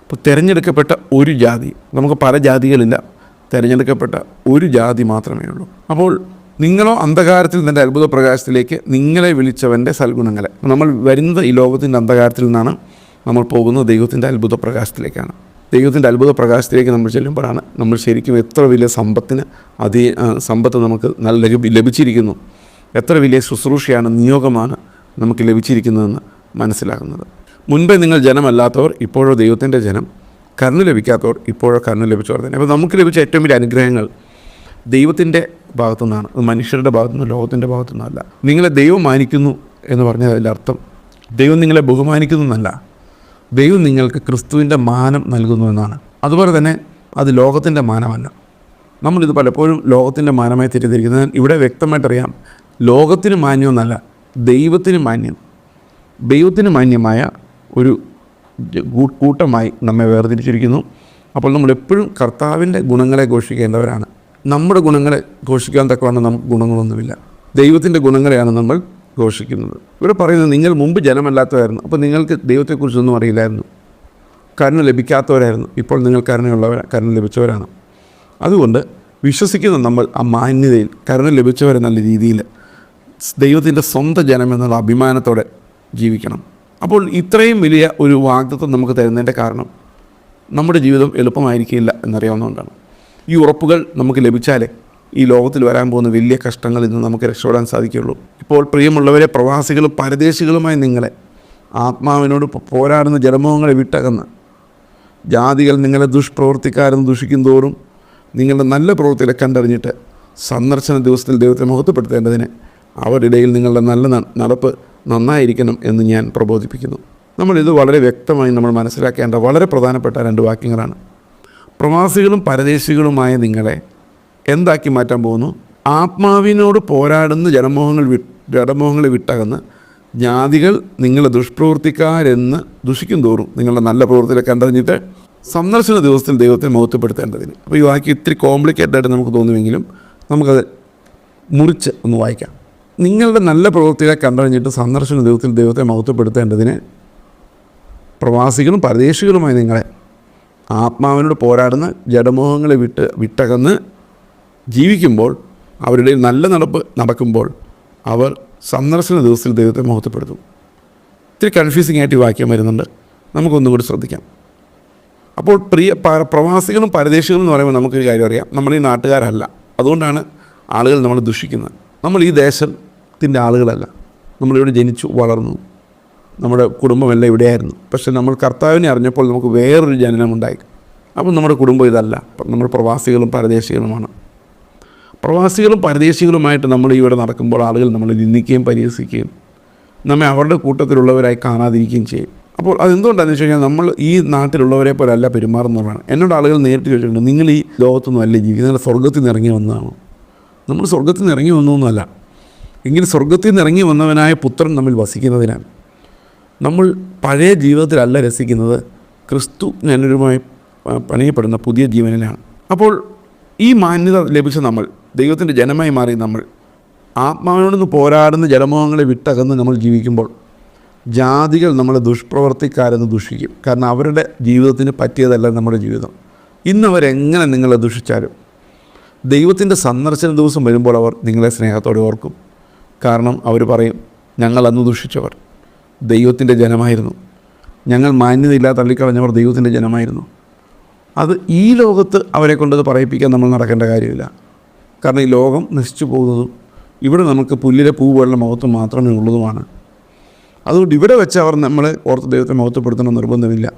അപ്പോൾ തിരഞ്ഞെടുക്കപ്പെട്ട ഒരു ജാതി നമുക്ക് പല ജാതികളില്ല തിരഞ്ഞെടുക്കപ്പെട്ട ഒരു ജാതി മാത്രമേ ഉള്ളൂ. അപ്പോൾ നിങ്ങളോ അന്ധകാരത്തിൽ നിന്റെ അത്ഭുത പ്രകാശത്തിലേക്ക് നിങ്ങളെ വിളിച്ചവന്റെ സൽഗുണങ്ങളെ. നമ്മൾ വരുന്നത് ഈ ലോകത്തിന്റെ അന്ധകാരത്തിൽ നിന്നാണ്. നമ്മൾ പോകുന്നത് ദൈവത്തിന്റെ അത്ഭുത പ്രകാശത്തിലേക്കാണ് ദൈവത്തിന്റെ അത്ഭുത പ്രകാശത്തിലേക്ക് നമ്മൾ ചെല്ലുമ്പോഴാണ് നമ്മൾ ശരിക്കും എത്ര വലിയ സമ്പത്തിന് അതേ സമ്പത്ത് നമുക്ക് നല്ല ലഭിച്ചിരിക്കുന്നു. എത്ര വലിയ ശുശ്രൂഷയാണ് നിയോഗമാണ് നമുക്ക് ലഭിച്ചിരിക്കുന്നതെന്ന് മനസ്സിലാകുന്നത്. മുൻപേ നിങ്ങൾ ജനമല്ലാത്തവർ ഇപ്പോഴോ ദൈവത്തിന്റെ ജനം. കരുണ ലഭിക്കാത്തവർ ഇപ്പോഴോ കരുണ ലഭിച്ചവർ തന്നെ. അപ്പോൾ നമുക്ക് ലഭിച്ച ഏറ്റവും വലിയ അനുഗ്രഹങ്ങൾ ദൈവത്തിന്റെ ഭാഗത്തു നിന്നാണ് അത് മനുഷ്യരുടെ ഭാഗത്തു നിന്ന് ലോകത്തിന്റെ ഭാഗത്തു നിന്നല്ല നിങ്ങളെ ദൈവം മാനിക്കുന്നു എന്ന് പറഞ്ഞാൽ അതിന്റെ അർത്ഥം ദൈവം നിങ്ങളെ ബഹുമാനിക്കുന്നു എന്നല്ല. ദൈവം നിങ്ങൾക്ക് ക്രിസ്തുവിന്റെ മാനം നൽകുന്നു എന്നാണ്. അതുപോലെ തന്നെ അത് ലോകത്തിന്റെ മാനമല്ല. നമ്മളിത് പലപ്പോഴും ലോകത്തിന്റെ മാനമായി തെറ്റിദ്ധരിക്കുന്നത് ഇവിടെ വ്യക്തമായിട്ടറിയാം ലോകത്തിന് മാന്യമൊന്നല്ല ദൈവത്തിന് മാന്യം. ദൈവത്തിന് മാന്യമായ ഒരു കൂട്ടമായി നമ്മെ വേർതിരിച്ചിരിക്കുന്നു. അപ്പോൾ നമ്മൾ എപ്പോഴും കർത്താവിന്റെ ഗുണങ്ങളെ ഘോഷിക്കേണ്ടവരാണ്. നമ്മുടെ ഗുണങ്ങളെ ഘോഷിക്കാൻ തക്കവണ്ണം നമുക്ക് ഗുണങ്ങളൊന്നുമില്ല. ദൈവത്തിന്റെ ഗുണങ്ങളെയാണ് നമ്മൾ ഘോഷിക്കുന്നത്. ഇവിടെ പറയുന്നത് നിങ്ങൾ മുമ്പ് ജനമല്ലാത്തവരായിരുന്നു. അപ്പോൾ നിങ്ങൾക്ക് ദൈവത്തെക്കുറിച്ചൊന്നും അറിയില്ലായിരുന്നു. കരുണ ലഭിക്കാത്തവരായിരുന്നു. ഇപ്പോൾ നിങ്ങൾ കരുണയുള്ളവർ കരുണ ലഭിച്ചവരാണ്. അതുകൊണ്ട് വിശ്വസിക്കുന്ന നമ്മൾ ആ മാന്യതയിൽ കരുണ നല്ല രീതിയിൽ ദൈവത്തിന്റെ സ്വന്തം ജനമെന്നുള്ള അഭിമാനത്തോടെ ജീവിക്കണം. അപ്പോൾ ഇത്രയും വലിയ ഒരു വാഗ്ദത്വം നമുക്ക് തരുന്നതിന്റെ കാരണം നമ്മുടെ ജീവിതം എളുപ്പമായിരിക്കില്ല എന്നറിയാവുന്നതുകൊണ്ടാണ്. ഈ ഉറപ്പുകൾ നമുക്ക് ലഭിച്ചാലേ ഈ ലോകത്തിൽ വരാൻ പോകുന്ന വലിയ കഷ്ടങ്ങളിൽ നിന്ന് നമുക്ക് രക്ഷപ്പെടാൻ സാധിക്കുകയുള്ളൂ. ഇപ്പോൾ പ്രിയമുള്ളവരെ പ്രവാസികളും പരദേശികളുമായി നിങ്ങളെ ആത്മാവിനോട് പോരാടുന്ന ജനമോഹങ്ങളെ വിട്ടകന്ന് ജാതികൾ നിങ്ങളെ ദുഷ്പ്രവർത്തിക്കാരെന്ന് ദുഷിക്കും തോറും നിങ്ങളുടെ നല്ല പ്രവൃത്തികളെ കണ്ടറിഞ്ഞിട്ട് സന്ദർശന ദിവസത്തിൽ ദൈവത്തെ മഹത്വപ്പെടുത്തേണ്ടതിന് അവരുടെ ഇടയിൽ നിങ്ങളുടെ നല്ല നടപ്പ് നന്നായിരിക്കണം എന്ന് ഞാൻ പ്രബോധിപ്പിക്കുന്നു. നമ്മളിത് വളരെ വ്യക്തമായി നമ്മൾ മനസ്സിലാക്കേണ്ട വളരെ പ്രധാനപ്പെട്ട രണ്ട് വാക്യങ്ങളാണ്. പ്രവാസികളും പരദേശികളുമായ നിങ്ങളെ എന്താക്കി മാറ്റാൻ പോകുന്നു? ആത്മാവിനോട് പോരാടുന്ന ജനമോഹങ്ങൾ വി ജനമോഹങ്ങളെ വിട്ടകന്ന് ജാതികൾ നിങ്ങളെ ദുഷ്പ്രവൃത്തിക്കാരെന്ന് ദുഷിക്കും തോറും നിങ്ങളുടെ നല്ല പ്രവൃത്തിയിലെ കണ്ടറിഞ്ഞിട്ട് സന്ദർശന ദിവസത്തിൽ ദൈവത്തെ മഹത്വപ്പെടുത്തേണ്ടതിന്. അപ്പോൾ ഈ വാക്യം ഇത്തിരി കോംപ്ലിക്കേറ്റഡ് ആയിട്ട് നമുക്ക് തോന്നുമെങ്കിലും നമുക്കത് മുറിച്ച് ഒന്ന് വായിക്കാം. നിങ്ങളുടെ നല്ല പ്രവൃത്തികളെ കണ്ടറിഞ്ഞിട്ട് സന്ദർശന ദൈവത്തിൽ ദൈവത്തെ മഹത്വപ്പെടുത്തേണ്ടതിന് പ്രവാസികളും പരദേശികളുമായി നിങ്ങളെ ആത്മാവിനോട് പോരാടുന്ന ജഡമോഹങ്ങളെ വിട്ട് വിട്ടകന്ന് ജീവിക്കുമ്പോൾ അവരുടെ നല്ല നടപ്പ് നടക്കുമ്പോൾ അവർ സന്ദർശന ദിവസത്തിൽ ദൈവത്തെ മഹത്വപ്പെടുത്തും. ഇത്തിരി കൺഫ്യൂസിംഗ് ആയിട്ട് ഈ വാക്യം വരുന്നുണ്ട്. നമുക്കൊന്നും കൂടി ശ്രദ്ധിക്കാം. അപ്പോൾ പ്രിയ പ്രവാസികളും പരദേശികളും എന്ന് പറയുമ്പോൾ നമുക്കൊരു കാര്യം അറിയാം. നമ്മൾ ഈ നാട്ടുകാരല്ല. അതുകൊണ്ടാണ് ആളുകൾ നമ്മൾ ദുഷിക്കുന്നത്. നമ്മൾ ഈ ദേശത്തിന്റെ ആളുകളല്ല. നമ്മളിവിടെ ജനിച്ചു വളർന്നു. നമ്മുടെ കുടുംബമെല്ലാം ഇവിടെയായിരുന്നു. പക്ഷെ നമ്മൾ കർത്താവിനെ അറിഞ്ഞപ്പോൾ നമുക്ക് വേറൊരു ജനനമുണ്ടായി അപ്പം നമ്മുടെ കുടുംബം ഇതല്ല. നമ്മൾ പ്രവാസികളും പരദേശികളുമാണ്. പ്രവാസികളും പരദേശികളുമായിട്ട് നമ്മൾ ഇവിടെ നടക്കുമ്പോൾ ആളുകൾ നമ്മളെ നിന്ദിക്കുകയും പരിഹസിക്കുകയും നമ്മെ അവരുടെ കൂട്ടത്തിലുള്ളവരായി കാണാതിരിക്കുകയും ചെയ്യും. അപ്പോൾ അതെന്തുകൊണ്ടാണെന്ന് വെച്ച് കഴിഞ്ഞാൽ നമ്മൾ ഈ നാട്ടിലുള്ളവരെ പോലെ അല്ല പെരുമാറുന്നവരാണ്. എന്നോട് ആളുകൾ നേരിട്ട് ചോദിച്ചിട്ടുണ്ട് നിങ്ങൾ ഈ ലോകത്തൊന്നും അല്ലേ ജീവിക്കുന്നത് സ്വർഗത്തിൽ നിന്ന് ഇറങ്ങി വന്നതാണ്? നമ്മൾ സ്വർഗത്തിൽ നിന്ന് ഇറങ്ങി വന്നതൊന്നുമല്ല എങ്കിൽ സ്വർഗത്തിൽ നിന്ന് ഇറങ്ങി വന്നവനായ പുത്രൻ നമ്മിൽ വസിക്കുന്നതിനാൽ നമ്മൾ പഴയ ജീവിതത്തിലല്ല രസിക്കുന്നത്. ക്രിസ്തു ഞാനൊരുമായി പണിയപ്പെടുന്ന പുതിയ ജീവനിലാണ്. അപ്പോൾ ഈ മാന്യത ലഭിച്ച നമ്മൾ ദൈവത്തിന്റെ ജനമായി മാറി നമ്മൾ ആത്മാവിനോടൊന്ന് പോരാടുന്ന ജലമോഹങ്ങളെ വിട്ടകന്ന് നമ്മൾ ജീവിക്കുമ്പോൾ ജാതികൾ നമ്മളെ ദുഷ്പ്രവർത്തിക്കാരെന്ന് ദുഷിക്കും. കാരണം അവരുടെ ജീവിതത്തിന് പറ്റിയതല്ല നമ്മുടെ ജീവിതം. ഇന്ന് അവരെങ്ങനെ നിങ്ങളെ ദുഷിച്ചാലും ദൈവത്തിന്റെ സന്ദർശന ദിവസം വരുമ്പോൾ അവർ നിങ്ങളെ സ്നേഹത്തോടെ ഓർക്കും. കാരണം അവർ പറയും ഞങ്ങൾ അന്ന് ദുഷിച്ചവർ. ദൈവത്തിന്റെ ജനമായിരുന്നു. ഞങ്ങൾ മാന്യതയില്ലാതെ തള്ളിക്കളഞ്ഞവർ ദൈവത്തിന്റെ ജനമായിരുന്നു. അത് ഈ ലോകത്ത് അവരെ കൊണ്ടത് പറയിപ്പിക്കാൻ നമ്മൾ നടക്കേണ്ട കാര്യമില്ല. കാരണം ഈ ലോകം നശിച്ചു പോകുന്നതും ഇവിടെ നമുക്ക് പുല്ലിലെ പൂ പോലുള്ള മുഖത്ത് മാത്രമേ ഉള്ളതുമാണ്. അതുകൊണ്ട് ഇവിടെ വെച്ച് അവർ നമ്മളെ ഓർത്ത് ദൈവത്തെ മുഖത്തപ്പെടുത്തണം നിർബന്ധമില്ല.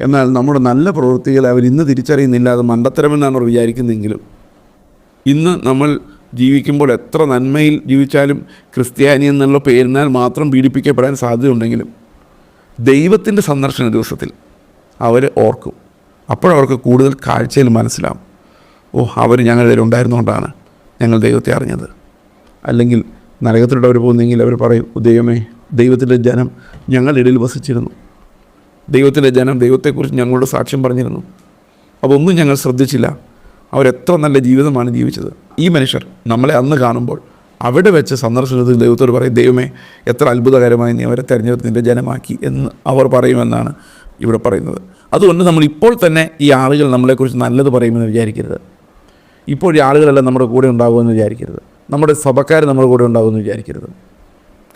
എന്നാൽ നമ്മുടെ നല്ല പ്രവൃത്തികൾ അവർ ഇന്ന് തിരിച്ചറിയുന്നില്ല അത് മണ്ടത്തരമെന്നാണ് അവർ വിചാരിക്കുന്നതെങ്കിലും ഇന്ന് നമ്മൾ ജീവിക്കുമ്പോൾ എത്ര നന്മയിൽ ജീവിച്ചാലും ക്രിസ്ത്യാനി എന്നുള്ള പേരിനാൽ മാത്രം പീഡിപ്പിക്കപ്പെടാൻ സാധ്യതയുണ്ടെങ്കിലും ദൈവത്തിന്റെ സന്ദർശന ദിവസത്തിൽ അവർ ഓർക്കും. അപ്പോഴവർക്ക് കൂടുതൽ കാഴ്ചയിൽ മനസ്സിലാവും. ഓ അവർ ഞങ്ങളുടെ ഇടയിൽ ഉണ്ടായിരുന്നുകൊണ്ടാണ് ഞങ്ങൾ ദൈവത്തെ അറിഞ്ഞത്. അല്ലെങ്കിൽ നരകത്തിലൂടെ അവർ പോകുന്നെങ്കിൽ അവർ പറയും ദൈവമേ ദൈവത്തിന്റെ ജനം ഞങ്ങളുടെ ഇടയിൽ വസിച്ചിരുന്നു. ദൈവത്തിന്റെ ജനം ദൈവത്തെക്കുറിച്ച് ഞങ്ങളോട് സാക്ഷ്യം പറഞ്ഞിരുന്നു. അപ്പോൾ ഒന്നും ഞങ്ങൾ ശ്രദ്ധിച്ചില്ല. അവരെത്ര നല്ല ജീവിതമാണ് ജീവിച്ചത്. ഈ മനുഷ്യർ നമ്മളെ അന്ന് കാണുമ്പോൾ അവിടെ വെച്ച് സന്ദർശനത്തിൽ ദൈവത്തോട് പറയും ദൈവമേ എത്ര അത്ഭുതകരമായി നീ അവരെ തെരഞ്ഞെടുത്ത് നിന്റെ ജനമാക്കി എന്ന് അവർ പറയുമെന്നാണ് ഇവിടെ പറയുന്നത്. അതുകൊണ്ട് നമ്മൾ ഇപ്പോൾ തന്നെ ഈ ആളുകൾ നമ്മളെക്കുറിച്ച് നല്ലത് പറയുമെന്ന് വിചാരിക്കരുത്. ഇപ്പോൾ ഈ ആളുകളെല്ലാം നമ്മുടെ കൂടെ ഉണ്ടാകുമെന്ന് വിചാരിക്കരുത്. നമ്മുടെ സഭക്കാർ നമ്മുടെ കൂടെ ഉണ്ടാകുമെന്ന് വിചാരിക്കരുത്.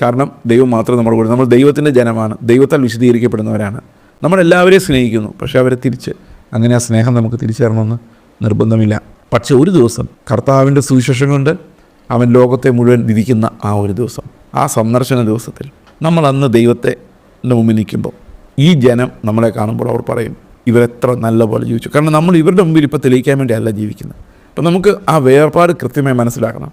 കാരണം ദൈവം മാത്രം നമ്മുടെ കൂടെ നമ്മൾ ദൈവത്തിന്റെ ജനമാണ് ദൈവത്താൽ വിശദീകരിക്കപ്പെടുന്നവരാണ്. നമ്മളെല്ലാവരെയും സ്നേഹിക്കുന്നു പക്ഷേ അവരെ തിരിച്ച് അങ്ങനെ ആ സ്നേഹം നമുക്ക് തിരിച്ചറിയണമെന്ന് നിർബന്ധമില്ല. പക്ഷെ ഒരു ദിവസം കർത്താവിന്റെ സുവിശേഷം കൊണ്ട് അവൻ ലോകത്തെ മുഴുവൻ വിധിക്കുന്ന ആ ഒരു ദിവസം ആ സന്ദർശന ദിവസത്തിൽ നമ്മൾ അന്ന് ദൈവത്തെ മുമ്പിൽ നിൽക്കുമ്പോൾ ഈ ജനം നമ്മളെ കാണുമ്പോൾ അവർ പറയും ഇവരെത്ര നല്ല പോലെ ജീവിച്ചു. കാരണം നമ്മൾ ഇവരുടെ മുമ്പിൽ ഇപ്പോൾ തെളിയിക്കാൻ വേണ്ടിയല്ല ജീവിക്കുന്നത്. അപ്പം നമുക്ക് ആ വേർപാട് കൃത്യമായി മനസ്സിലാക്കണം.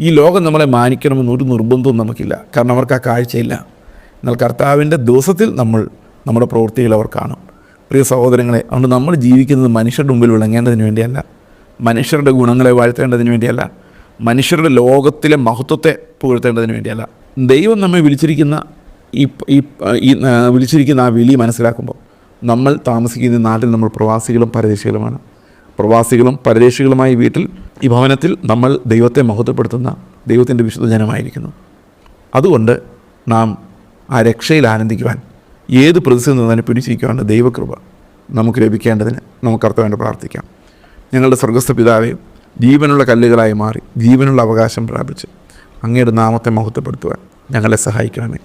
ഈ ലോകം നമ്മളെ മാനിക്കണമെന്ന് ഒരു നിർബന്ധവും നമുക്കില്ല. കാരണം അവർക്ക് ആ കാഴ്ചയില്ല. എന്നാൽ കർത്താവിന്റെ ദിവസത്തിൽ നമ്മൾ നമ്മുടെ പ്രവൃത്തികൾ അവർ കാണും. പ്രിയ സഹോദരങ്ങളെ അതുകൊണ്ട് നമ്മൾ ജീവിക്കുന്നത് മനുഷ്യരുടെ മുമ്പിൽ വിളങ്ങേണ്ടതിന് വേണ്ടിയല്ല. മനുഷ്യരുടെ ഗുണങ്ങളെ വാഴ്ത്തേണ്ടതിന് വേണ്ടിയല്ല. മനുഷ്യരുടെ ലോകത്തിലെ മഹത്വത്തെ പുകഴ്ത്തേണ്ടതിന് വേണ്ടിയല്ല. ദൈവം നമ്മെ വിളിച്ചിരിക്കുന്ന ഈ ഈ വിളിച്ചിരിക്കുന്ന ആ വിളി മനസ്സിലാക്കുമ്പോൾ നമ്മൾ താമസിക്കുന്ന നാട്ടിൽ നമ്മൾ പ്രവാസികളും പരദേശികളുമാണ്. പ്രവാസികളും പരദേശികളുമായ വീട്ടിൽ ഈ ഭവനത്തിൽ നമ്മൾ ദൈവത്തെ മഹത്വപ്പെടുത്തുന്ന ദൈവത്തിന്റെ വിശുദ്ധ ജനമായിരിക്കുന്നു. അതുകൊണ്ട് നാം ആ രക്ഷയിൽ ആനന്ദിക്കുവാൻ ഏത് പ്രതിസന്ധി നിന്നാലും പിടിച്ചിരിക്കുവാനുള്ള ദൈവകൃപ നമുക്ക് ലഭിക്കേണ്ടതിന് നമുക്ക് കർത്തവേണ്ട പ്രാർത്ഥിക്കാം. ഞങ്ങളുടെ സ്വർഗസ്ഥ പിതാവെ ജീവനുള്ള കല്ലുകളായി മാറി ജീവനുള്ള അവകാശം പ്രാപിച്ച് അങ്ങയുടെ നാമത്തെ മഹത്വപ്പെടുത്തുവാൻ ഞങ്ങളെ സഹായിക്കണമേ.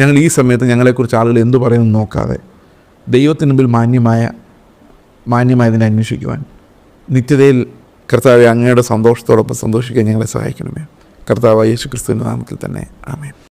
ഞങ്ങൾ ഈ സമയത്ത് ഞങ്ങളെക്കുറിച്ച് ആളുകൾ എന്തു പറയുന്നു നോക്കാതെ ദൈവത്തിന് മുമ്പിൽ മാന്യമായ മാന്യമായതിനെ അന്വേഷിക്കുവാൻ നിത്യതയിൽ കർത്താവെ അങ്ങയുടെ സന്തോഷത്തോടൊപ്പം സന്തോഷിക്കാൻ ഞങ്ങളെ സഹായിക്കണമേ. കർത്താവ് യേശു ക്രിസ്തുവിന്റെ നാമത്തിൽ തന്നെ. ആമേൻ.